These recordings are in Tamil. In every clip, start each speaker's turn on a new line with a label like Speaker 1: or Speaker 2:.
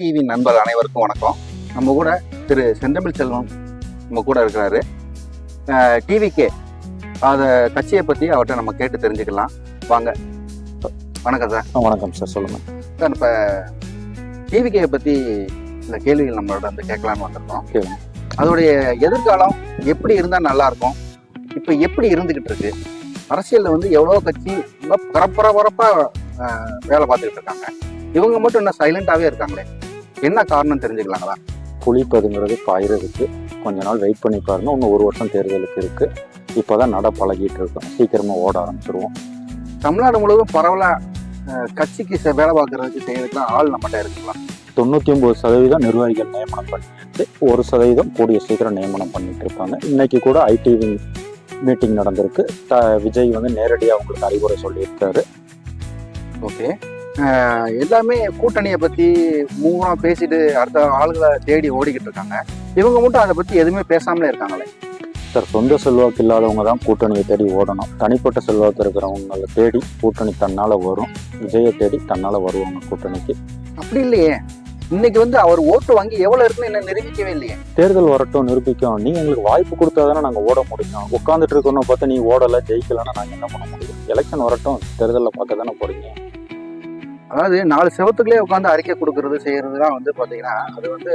Speaker 1: டிவி நண்பர் அனைவருக்கும் வணக்கம். நம்ம கூட திரு செந்தமிழ் செல்வம் நம்ம கூட இருக்கிறாரு. டிவிக்கே அதை கட்சியை பற்றி அவர்கிட்ட நம்ம கேட்டு தெரிஞ்சுக்கலாம். வாங்க. வணக்கம் சார்.
Speaker 2: வணக்கம் சார். சொல்லுங்க.
Speaker 1: சார் இப்போ டிவிக்கே பற்றி சில கேள்விகள் நம்மளோட வந்து கேட்கலான்னு வந்திருக்கோம். அதோடைய எதிர்காலம் எப்படி இருந்தால் நல்லா இருக்கும்? இப்போ எப்படி இருந்துகிட்டு இருக்கு? அரசியலில் வந்து எவ்வளோ கட்சி ரொம்ப பரபரப்பரப்பாக வேலை பார்த்துக்கிட்டு இருக்காங்க? இவங்க மட்டும் இன்னும் சைலண்டாகவே இருக்காங்களே. என்ன காரணம் தெரிஞ்சுக்கலாங்களா?
Speaker 2: புளிப்பதுங்கிறது பாயிறதுக்கு கொஞ்ச நாள் வெயிட் பண்ணி பாருங்க. இன்னும் ஒரு வருஷம் தேர்தலுக்கு இருக்கு. இப்போதான் நட பழகிட்டு இருக்கோம். சீக்கிரமா ஓட ஆரம்பிச்சிருவோம்.
Speaker 1: தமிழ்நாடு முழுவதும் பரவலாக கட்சிக்கு வேலை பார்க்கறதுக்கு செய்யறதுக்குலாம் ஆள் நம்மகிட்ட இருக்குங்களா?
Speaker 2: தொண்ணூத்தி ஒன்பது சதவீதம் நிர்வாகிகள் நியமனம் பண்ணிட்டு ஒரு சதவீதம் கூடிய சீக்கிரம் நியமனம் பண்ணிட்டு இருப்பாங்க. இன்னைக்கு கூட ஐடி மீட்டிங் நடந்திருக்கு. த விஜய் வந்து நேரடியாக அவங்களுக்கு அறிவுரை சொல்லியிருக்காரு.
Speaker 1: ஓகே. எல்லாமே கூட்டணியை பற்றி மூணாக பேசிட்டு அடுத்த ஆளுகளை தேடி ஓடிக்கிட்டு இருக்காங்க. இவங்க மட்டும் அதை பற்றி எதுவுமே பேசாமலே இருக்காங்களே?
Speaker 2: சார் சொந்த செல்வாக்கு இல்லாதவங்க தான் கூட்டணியை தேடி ஓடணும். தனிப்பட்ட செல்வாக்கு இருக்கிறவங்களை தேடி கூட்டணி தன்னால வரும். விஜயை தேடி தன்னால வருவாங்க கூட்டணிக்கு.
Speaker 1: அப்படி இல்லையே. இன்னைக்கு வந்து அவர் ஓட்டு வாங்கி எவ்வளோ இருக்குன்னு இன்னும் நிரூபிக்கவே இல்லையே.
Speaker 2: தேர்தல் வரட்டும் நிரூபிக்கும். நீங்க எங்களுக்கு வாய்ப்பு கொடுத்தா தானே நாங்க ஓட முடியும். உட்காந்துட்டு இருக்கணும் பார்த்தா நீ ஓடல ஜெயிக்கலன்னா நாங்க என்ன பண்ண முடியும்? எலெக்ஷன் வரட்டும் தேர்தலில் பார்க்க தானே போறீங்க?
Speaker 1: அதாவது நாலு செவத்துக்குள்ளே உட்காந்து அறிக்கை கொடுக்கறது செய்யறதுலாம் வந்து பார்த்தீங்கன்னா அது வந்து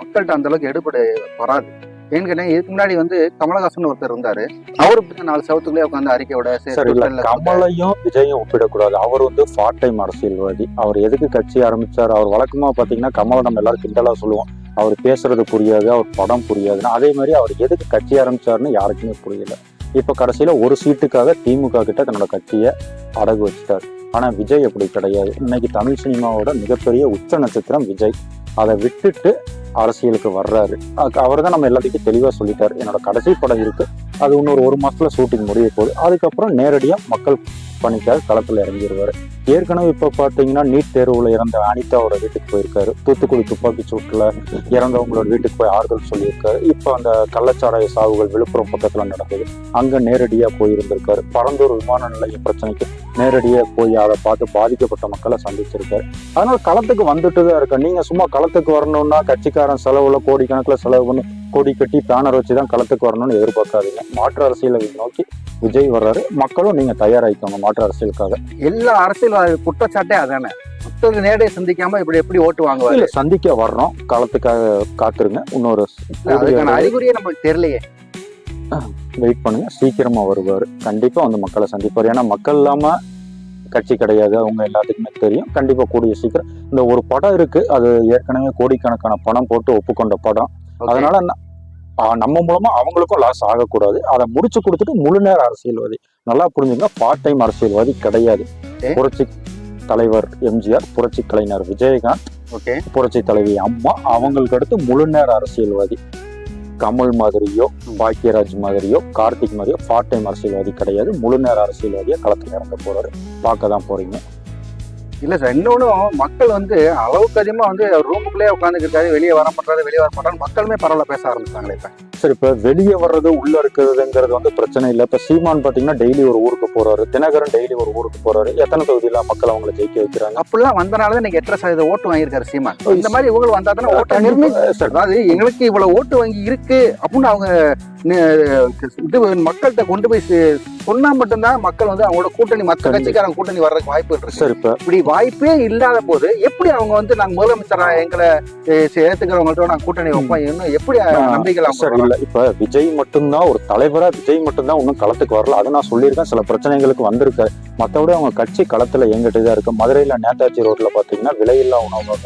Speaker 1: மக்கள்கிட்ட அந்த அளவுக்கு எடுபடு வராது. ஏன்னு இதுக்கு முன்னாடி வந்து கமலஹாசன் ஒருத்தர் இருந்தாரு. அவரு நாலு செவத்துக்குள்ளே உட்காந்து அறிக்கையோட
Speaker 2: கமலையும் விஜயும் ஒப்பிடக்கூடாது. அவர் வந்து பார்ட் டைம் அரசியல்வாதி அவர் எதுக்கு கட்சி ஆரம்பிச்சார்? அவர் வழக்கமா பாத்தீங்கன்னா கமலை நம்ம எல்லாரும் கிண்டலா சொல்லுவோம். அவர் பேசுறது புரியாது அவர் படம் புரியாதுன்னு. அதே மாதிரி அவர் எதுக்கு கட்சி ஆரம்பிச்சாருன்னு யாருக்குமே புரியல. இப்ப கடைசியில ஒரு சீட்டுக்காக திமுக கிட்ட தன்னோட கட்சியை அடகு வச்சிட்டார். ஆனால் விஜய் அப்படி கிடையாது. இன்னைக்கு தமிழ் சினிமாவோட மிகப்பெரிய உச்ச நட்சத்திரம் விஜய். அதை விட்டுட்டு அரசியலுக்கு வர்றாரு. அவர் தான் நம்ம எல்லாத்துக்கும் தெளிவாக சொல்லிட்டார். என்னோட கடைசி படம் இருக்கு. அது இன்னொரு ஒரு மாசத்துல ஷூட்டிங் முடிய போகுது. அதுக்கப்புறம் நேரடியாக மக்கள் பணிக்காக களத்தில் இறங்கிடுவார். ஏற்கனவே இப்போ பார்த்தீங்கன்னா நீட் தேர்வில் இறந்த அனிதாவோட வீட்டுக்கு போயிருக்காரு. தூத்துக்குடி துப்பாக்கி சூட்டில் இறந்தவங்களோட வீட்டுக்கு போய் ஆறுதல் சொல்லியிருக்காரு. இப்போ அந்த கள்ளச்சாராய சாவுகள் விழுப்புரம் பக்கத்தில் நடந்தது. அங்கே நேரடியாக போயிருந்திருக்காரு. பரந்தூர் விமான நிலைய பிரச்சனைக்கு நேரடியாக போய் அதை பார்த்து பாதிக்கப்பட்ட மக்களை சந்திச்சிருக்காரு. அதனால் களத்துக்கு வந்துட்டு தான் இருக்கேன். நீங்கள் சும்மா களத்துக்கு வரணும்னா கட்சிக்காரன் செலவில் கோடிக்கணக்கில் செலவு பண்ணி கொடி கட்டி பேனர் வச்சு தான் களத்துக்கு வரணும்னு எதிர்பார்க்காதீங்க. மாற்று அரசியலை நோக்கி விஜய் வர்றாரு. மக்களும் நீங்க தயாராகிக்கோங்க மாற்று அரசியலுக்காக.
Speaker 1: எல்லா அரசியல் குற்றச்சாட்டே அதானே? மக்களுக்கு நேரடியாக சந்திக்காம இப்படி எப்படி ஓட்டு வாங்குவாரு?
Speaker 2: இல்ல சந்திக்க வர்றோம். களத்துக்காக காத்துருங்க. இன்னொரு
Speaker 1: அதுக்கான அறிகுறியே நமக்கு தெரியலையே.
Speaker 2: வெயிட் பண்ணுங்க. சீக்கிரமா வருவாரு. கண்டிப்பா வந்து மக்களை சந்திப்பார். ஏன்னா மக்கள் இல்லாம கட்சி கிடையாது. அவங்க எல்லாத்துக்குமே தெரியும். கண்டிப்பா கூடிய சீக்கிரம். இந்த ஒரு படம் இருக்கு. அது ஏற்கனவே கோடிக்கணக்கான பணம் போட்டு ஒப்புக்கொண்ட படம். அதனால நம்ம மூலமா அவங்களுக்கும் லாஸ் ஆகக்கூடாது. அதை முடிச்சு கொடுத்துட்டு முழு நேர அரசியல்வாதி. நல்லா புரிஞ்சுங்க பார்ட் டைம் அரசியல்வாதி கிடையாது. புரட்சி தலைவர் எம்ஜிஆர் புரட்சி கலைஞர் விஜயகாந்த்
Speaker 1: ஓகே.
Speaker 2: புரட்சி தலைவி அம்மா அவங்களுக்கு அடுத்து முழு நேர அரசியல்வாதி. கமல் மாதிரியோ பாக்கியராஜ் மாதிரியோ கார்த்திக் மாதிரியோ பார்ட் டைம் அரசியல்வாதி கிடையாது. முழு நேர அரசியல்வாதியா களத்துல இறங்க போறாரு. பார்க்க தான் போறீங்க.
Speaker 1: இல்ல சார் இன்னொன்னும் மக்கள் வந்து அளவுக்கு அதிகமா வந்து ரூமுக்குள்ளேயே உட்காந்துக்கிட்டாரு வெளியே வர மாட்டாரு வெளியே வர மாட்டாரு மக்களுமே பரவாயில்ல பேச ஆரம்பிச்சாங்களே இப்போ
Speaker 2: சரி இப்ப வெளியே வர்றது உள்ள இருக்கிறதுங்கிறது வந்து பிரச்சனை இல்லை. இப்ப சீமான் பாத்தீங்கன்னா டெய்லி ஒரு ஊருக்கு போறாரு. தினகரன் டெய்லி ஒரு ஊருக்கு போறாரு. எத்தனை தொகுதியில மக்கள் அவங்களை ஜெயிக்க வைக்கிறாங்க?
Speaker 1: அப்படிலாம் வந்தனால தான் எட்டரை சதவீத ஓட்டு வாங்கியிருக்காரு சீமான். இந்த மாதிரி இவங்க வந்தா தானே ஓட்டு அதாவது எங்களுக்கு இவ்வளவு ஓட்டு வங்கி இருக்கு அப்படின்னு அவங்க இது மக்கள்கிட்ட கொண்டு போய் சொன்னா மட்டும்தான் மக்கள் வந்து அவங்களோட கூட்டணி மற்ற. கட்சிக்காரங்க கூட்டணி வர்றதுக்கு வாய்ப்பு இருக்கு.
Speaker 2: சரி இப்ப.
Speaker 1: இப்படி வாய்ப்பே இல்லாத போது எப்படி அவங்க வந்து நாங்க முதலமைச்சரா எங்களை அஹ், ஏத்துக்கிறவங்கள்ட்ட நாங்க கூட்டணி வைப்போம் இன்னும் எப்படி நம்பிக்கை
Speaker 2: வரல இப்ப விஜய் மட்டும்தான் ஒரு தலைவரா விஜய் மட்டும்தான் இன்னும் களத்துக்கு வரல. அதை நான் சொல்லியிருக்கேன். சில பிரச்சனைகளுக்கு வந்திருக்காரு மத்தபடி அவங்க கட்சி களத்துல இயங்கிட்டு தான் இருக்கு. மதுரையில நேதாஜி ரோட்ல பாத்தீங்கன்னா விலையில்லா உணவு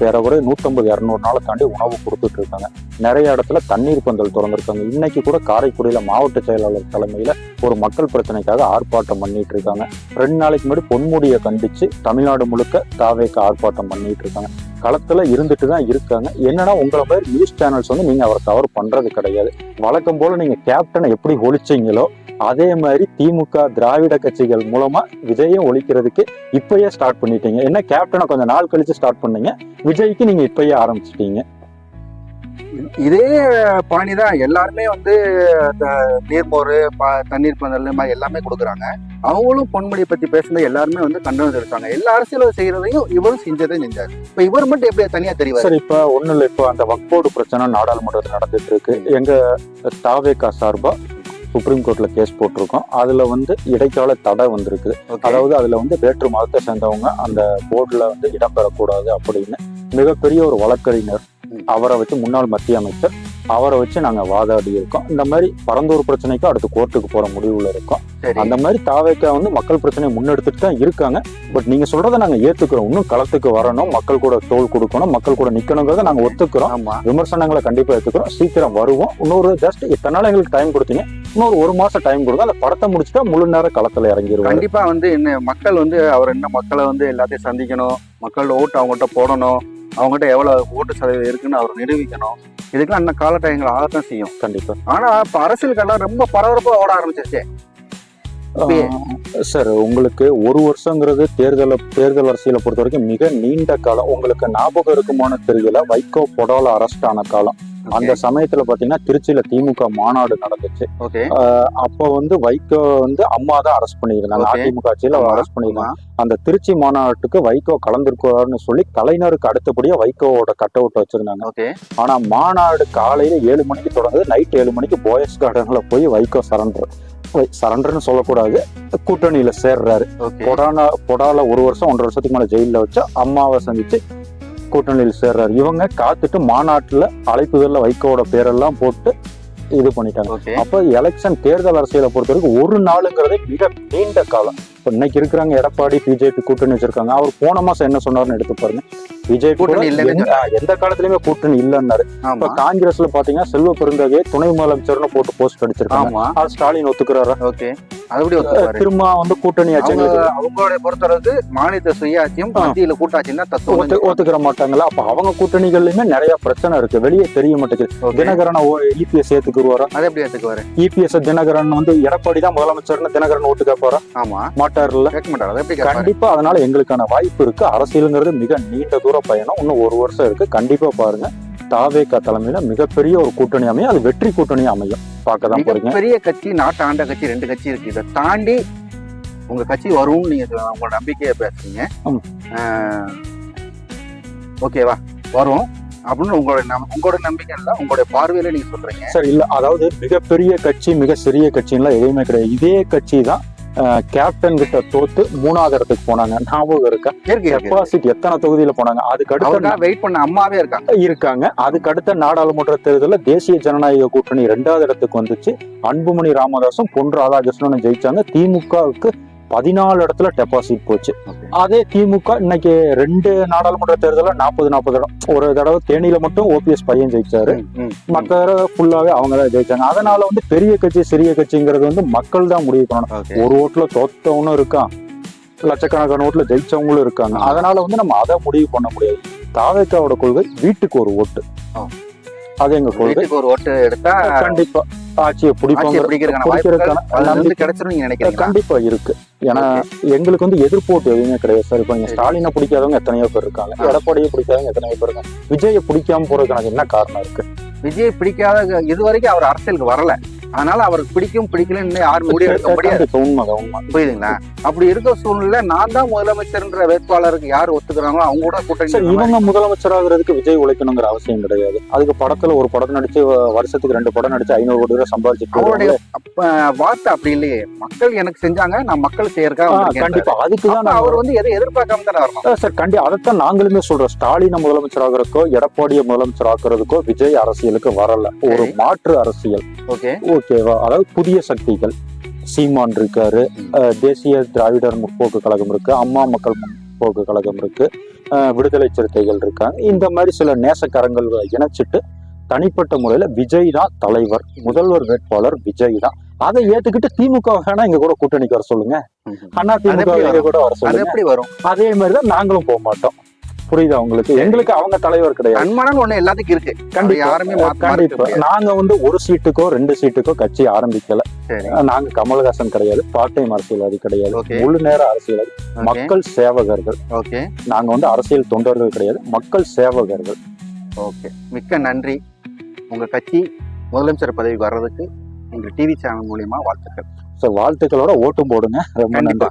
Speaker 2: பேரவரை நூத்தம்பது இரநூறு நாளை தாண்டி உணவு கொடுத்துட்டு இருக்காங்க. நிறைய இடத்துல தண்ணீர் பந்தல் திறந்திருக்காங்க. இன்னைக்கு கூட காரைக்குடியில மாவட்ட செயலாளர் தலைமையில ஒரு மக்கள் பிரச்சனைக்காக ஆர்ப்பாட்டம் பண்ணிட்டு இருக்காங்க. ரெண்டு நாளைக்கு முன்னாடி பொன்முடியை கண்டிச்சு தமிழ்நாடு முழுக்க தாவேக்கு ஆர்ப்பாட்டம் பண்ணிட்டு இருக்காங்க. களத்துல இருந்துட்டு தான் இருக்காங்க. என்னன்னா உங்களை மாதிரி நியூஸ் சேனல்ஸ் வந்து நீங்க அவரை கவர் பண்றது கிடையாது. வழக்கம் போல நீங்க கேப்டனை எப்படி ஒழிச்சீங்களோ அதே மாதிரி திமுக திராவிட கட்சிகள் மூலமா விஜயம் ஒழிக்கிறதுக்கு இப்பயே ஸ்டார்ட் பண்ணிட்டீங்க. என்ன கேப்டனை கொஞ்சம் நாள் கழிச்சு ஸ்டார்ட் பண்ணீங்க. விஜய்க்கு நீங்க இப்பயே ஆரம்பிச்சிட்டீங்க.
Speaker 1: இதே பாணி தான். எல்லாருமே வந்து நீர்மோர் தண்ணீர் பந்தல் மாதிரி எல்லாமே கொடுக்குறாங்க. அவங்களும் பொன்முடியை பத்தி பேசுனது எல்லாருமே வந்து கண்டனம் தெரிவித்தாங்க எல்லா அரசியலும் செய்யறதையும் இவரும் செஞ்சதை செஞ்சாரு. இப்ப இவர் மட்டும் எப்படி தனியா தெரிவாரு?
Speaker 2: சார் இப்ப ஒண்ணு இல்ல. இப்ப அந்த வக்போர்டு பிரச்சனை நாடாளுமன்றத்தில் நடந்துட்டு இருக்கு. எங்க தாவேகா சார்பா சுப்ரீம் கோர்ட்ல கேஸ் போட்டிருக்கோம். அதுல வந்து இடைக்கால தடை வந்திருக்கு. அதாவது அதுல வந்து வேற்று மதத்தை சேர்ந்தவங்க அந்த போர்டுல வந்து இடம்பெறக்கூடாது அப்படின்னு மிகப்பெரிய ஒரு வழக்கறிஞர். அவரை வச்சு முன்னாள் மத்திய அமைச்சர் அவரை வச்சு நாங்க வாதாடி இருக்கோம். இந்த மாதிரி பரந்தூர் பிரச்சனைக்கு அடுத்து கோர்ட்டுக்கு போற முடிவுல இருக்கோம். அந்த மாதிரி தாவேக்கா வந்து மக்கள் பிரச்சனையை முன்னெடுத்துட்டு தான் இருக்காங்க. பட் நீங்க சொல்றதை நாங்க ஏத்துக்கிறோம். இன்னும் களத்துக்கு வரணும் மக்கள் கூட தோல் கொடுக்கணும் மக்கள் கூட நிக்கணுங்கிறத நாங்க ஒத்துக்கிறோம். விமர்சனங்களை கண்டிப்பா எடுத்துக்கிறோம் சீக்கிரம் வருவோம். இன்னொரு ஜஸ்ட் இத்தனை நாள் எங்களுக்கு டைம் கொடுத்தீங்க? இன்னொரு ஒரு மாசம் டைம் கொடுங்க. அந்த படத்தை முடிச்சுட்டா முழு நேரம் களத்துல இறங்கிடுவாங்க
Speaker 1: கண்டிப்பா வந்து என்ன மக்கள் வந்து அவர் என்ன மக்களை வந்து எல்லாத்தையும் சந்திக்கணும் மக்களோட ஓட்டு அவங்ககிட்ட போடணும் அவங்ககிட்ட எவ்வளவு ஓட்டு சதவீதம் இருக்குன்னு அவர் நிரூபிக்கணும். இதுக்கெல்லாம் இன்னும் காலட்டாயங்கள் ஆகத்தான் செய்யும்.
Speaker 2: கண்டிப்பா.
Speaker 1: ஆனா இப்ப அரசியல்கெல்லாம் ரொம்ப பரபரப்பா ஓட ஆரம்பிச்சிருச்சு.
Speaker 2: சார் உங்களுக்கு ஒரு வருஷங்கிறது தேர்தலை தேர்தல் அரசியலை பொறுத்த வரைக்கும் மிக நீண்ட காலம். உங்களுக்கு ஞாபகம் இருக்குமான தெரியல. வைகோ பொடால அரெஸ்ட் ஆன காலம். அந்த சமயத்துல பாத்தீங்கன்னா திருச்சியில திமுக மாநாடு நடந்துச்சு. அப்போ வந்து வைகோ வந்து அம்மா தான் அரெஸ்ட் பண்ணியிருந்தாங்க. அதிமுக ஆட்சியில. அரெஸ்ட் பண்ணியிருந்தாங்க. அந்த திருச்சி மாநாட்டுக்கு வைகோ கலந்துருக்காருன்னு சொல்லி கலைஞருக்கு அடுத்தபடியா வைகோவோட கட் அவுட் வச்சிருந்தாங்க ஆனா மாநாடு காலையில ஏழு மணிக்கு தொடங்குது. நைட் ஏழு மணிக்கு போயஸ் கார்டன்ல போய் வைகோ சரண்டர் சரண்டர்னு சொல்லக்கூடாது. கூட்டணியில சேர்றாரு.
Speaker 1: ஓகே
Speaker 2: பொடான பொடால ஒரு வருஷம் ஒன்றரை வருஷத்துக்கு மேல ஜெயில வச்சு அம்மாவை சந்திச்சு கூட்டணியில் சேர்றாரு. இவங்க காத்துட்டு மாநாட்டுல அழைப்புதல்ல வைகோவோட பேரெல்லாம் போட்டு இது பண்ணிட்டாங்க. அப்ப எலெக்ஷன் தேர்தல் அரசியலை பொறுத்த வரைக்கும் ஒரு நாளுங்கிறதே மிக நீண்ட காலம். இப்ப இன்னைக்கு இருக்கிறாங்க எடப்பாடி பிஜேபி கூட்டணி வச்சிருக்காங்க. அவர் போன மாசம் என்ன சொன்னாருன்னு எடுத்து பாருங்க. பிஜேபி
Speaker 1: கூட்டணி
Speaker 2: எந்த காலத்துலயுமே கூட்டணி இல்லைன்னாரு. இப்ப காங்கிரஸ்ல பாத்தீங்கன்னா செல்வ பெருந்தகையை துணை முதலமைச்சர்னு போட்டு போஸ்ட் அடிச்சிருக்காங்க. அது ஸ்டாலின் ஒத்துக்கிறாரா?
Speaker 1: ஓகே.
Speaker 2: திரும்ப வந்து கூட்டணி
Speaker 1: அவங்களோட பொறுத்தளவுக்கு மாநில சுயாட்சியும். மத்தியில கூட்டாட்சியும் தான் தத்துவம்
Speaker 2: ஒத்துக்கிற மாட்டாங்களா? அப்ப அவங்க கூட்டணிகள்லயுமே நிறைய பிரச்சனை இருக்கு. வெளியே தெரிய மாட்டேங்குது. தினகரனை இபிஎஸ் ஏத்துக்குருவாரா?
Speaker 1: அதை எப்படி எடுத்துக்குவாரு
Speaker 2: இபிஎஸ் தினகரன் வந்து எடப்பாடி தான் முதலமைச்சர்னு தினகரன் ஓட்டு கேட்பாரா
Speaker 1: ஆமா.
Speaker 2: மாட்டார்ல
Speaker 1: கேட்க மாட்டாரு.
Speaker 2: கண்டிப்பா அதனால எங்களுக்கான வாய்ப்பு இருக்கு. அரசியலுங்கிறது மிக நீண்ட தூர பயணம். இன்னும் ஒரு வருஷம் இருக்கு. கண்டிப்பா பாருங்க. தாவேகா தலைமையில மிகப்பெரிய ஒரு கூட்டணி அமையும். அது வெற்றி கூட்டணி அமையும். பார்க்க தான் போறீங்க.
Speaker 1: மிகப்பெரிய கட்சி நாட்டு ஆண்ட கட்சி ரெண்டு கட்சி இருக்கு. இதை தாண்டி உங்க கட்சி வரும்னு நீங்க உங்களோட நம்பிக்கையை பேசுறீங்க. ஓகேவா? வரும். அப்படின்னு உங்களோட உங்களோட நம்பிக்கை இல்ல. உங்களுடைய பார்வையில நீங்க சொல்றீங்க.
Speaker 2: சார் இல்ல. அதாவது மிகப்பெரிய கட்சி மிக சிறிய கட்சின்லாம் எதுவுமே கிடையாது. இதே கட்சி தான் கேப்டன் கிட்ட தோத்து மூணாவது இடத்துக்கு போனாங்க. ஞாபகம் இருக்கா? டெபாசிட் எத்தனை தொகுதியில போனாங்க? அதுக்கு அடுத்த
Speaker 1: வெயிட் பண்ண அம்மாவே இருக்காங்க.
Speaker 2: இருக்காங்க. அதுக்கு அடுத்த நாடாளுமன்ற தேர்தலில் தேசிய ஜனநாயக கூட்டணி ரெண்டாவது இடத்துக்கு வந்துச்சு. அன்புமணி ராமதாசும் பொன் ராதாகிருஷ்ணனும் ஜெயிச்சாங்க. திமுகவுக்கு பதினாலு இடத்துல டெபாசிட் போச்சு. அதே திமுக இன்னைக்கு ரெண்டு நாடாளுமன்ற தேர்தலில் நாற்பது நாற்பது இடம். ஒரு தடவை தேனியில மட்டும் ஓபிஎஸ் பையன் ஜெயிச்சாரு. மற்ற தடவை ஃபுல்லாவே அவங்க தான் ஜெயிச்சாங்க. அதனால வந்து பெரிய கட்சி சிறிய கட்சிங்கிறது வந்து மக்கள் தான் முடிவு பண்ணணும். ஒரு ஓட்டுல தோத்தவனும் இருக்கான். லட்சக்கணக்கான ஓட்டுல ஜெயிச்சவங்களும் இருக்காங்க. அதனால வந்து நம்ம அதை முடிவு பண்ண முடியாது. தாவேக்காவோட கொள்கை வீட்டுக்கு ஒரு ஓட்டு. அது எங்க கொள்கை?
Speaker 1: ஒரு ஓட்டு எடுத்தா
Speaker 2: கண்டிப்பா. ஆட்சியை பிடிப்பாங்க
Speaker 1: கிடைச்சிரும் நீங்க
Speaker 2: கண்டிப்பா இருக்கு. ஏன்னா எங்களுக்கு வந்து எதிர்ப்போட்டு எதுவுமே கிடையாது சார் இப்ப நீங்க
Speaker 1: சரி.
Speaker 2: ஸ்டாலினை பிடிக்காதவங்க எத்தனையோ பேர் இருக்காங்க. எடப்பாடியை பிடிக்காதவங்க எத்தனையோ பேர் இருக்காங்க. விஜயை பிடிக்காம போறதுக்கு எனக்கு என்ன காரணம் இருக்கு?
Speaker 1: விஜய் பிடிக்காத இது வரைக்கும் அவர் அரசியலுக்கு வரல. அதனால அவருக்கு பிடிக்கும் பிடிக்கலன்னு யாரும் முடிவு எடுக்க முடியாது.
Speaker 2: கண்டிப்பா உண்மைதான் உண்மை.
Speaker 1: புரியுதுங்களா? அப்படி இருக்க சூழ்நிலை நான் தான் முதலமைச்சர்ன்ற வேட்பாளருக்கு யார் ஒத்துக்கிறாங்களோ அவங்க கூட கூட்டணி
Speaker 2: இவங்க முதலமைச்சர் ஆகுறதுக்கு விஜய் உழைக்கணுங்கிற அவசியம் கிடையாது. அதுக்கு படத்துல ஒரு படம் நடிச்சு வருஷத்துக்கு ரெண்டு படம் நடிச்சு ஐநூறு கோடி ரூபாய்
Speaker 1: அவருடைய. அப்ப வார்த்தை அப்படி இல்லையே. மக்கள் எனக்கு செஞ்சாங்க நான் மக்கள் வந்திருக்கேன்
Speaker 2: கண்டிப்பா. அதுக்குதான்
Speaker 1: அவர் வந்து எதை எதிர்பார்க்காம தானே வரணும்?
Speaker 2: சார் கண்டி அதைத்தான் நாங்களுமே சொல்றோம். ஸ்டாலினை முதலமைச்சர் ஆகுறதுக்கோ எடப்பாடியை முதலமைச்சர் ஆக்குறதுக்கோ விஜய் அரசியலுக்கு வரல. ஒரு. மாற்று அரசியல்.
Speaker 1: ஓகே.
Speaker 2: ஓகேவா? அதாவது புதிய சக்திகள். சீமான் இருக்காரு. தேசிய திராவிடர் முற்போக்கு கழகம் இருக்கு. அம்மா மக்கள் முற்போக்கு கழகம் இருக்கு. விடுதலை சிறுத்தைகள் இருக்காங்க. இந்த மாதிரி சில நேசக்கரங்கள் இணைச்சிட்டு தனிப்பட்ட முறையில விஜய் தான் தலைவர் முதல்வர் வேட்பாளர் விஜய் தான். அதை ஏத்துக்கிட்டு திமுக வேணா எங்க கூட கூட்டணிக்கு வர சொல்லுங்க. அண்ணா திமுக கூட வர சொல்லுங்க.
Speaker 1: எப்படி வரும்?
Speaker 2: அதே மாதிரி தான் நாங்களும் போக மாட்டோம். புரியுதா உங்களுக்கு? எங்களுக்கு அவங்க தலைவர் கிடையாது.
Speaker 1: தன்மானம் ஒண்ணு எல்லாத்துக்கும் இருக்கு.
Speaker 2: கண்டிப்பா.
Speaker 1: யாருமே
Speaker 2: கண்டிப்பா. நாங்க வந்து ஒரு சீட்டுக்கோ ரெண்டு சீட்டுக்கோ கட்சி ஆரம்பிக்கல.
Speaker 1: சரி.
Speaker 2: நாங்க கமலஹாசன் கிடையாது பார்ட் டைம் அரசியல்வாதி கிடையாது. முழு நேர அரசியல்வாதி. மக்கள் சேவகர்கள்.
Speaker 1: ஓகே.
Speaker 2: நாங்க வந்து அரசியல் தொண்டர்கள் கிடையாது மக்கள் சேவகர்கள்.
Speaker 1: ஓகே. மிக்க நன்றி. உங்க கட்சி முதலமைச்சர் பதவிக்கு வர்றதுக்கு எங்க டிவி சேனல் மூலியமா வாழ்த்துக்கள்.
Speaker 2: ஸோ வாழ்த்துக்களோட ஓட்டும் போடுங்க. ரொம்ப நன்றி.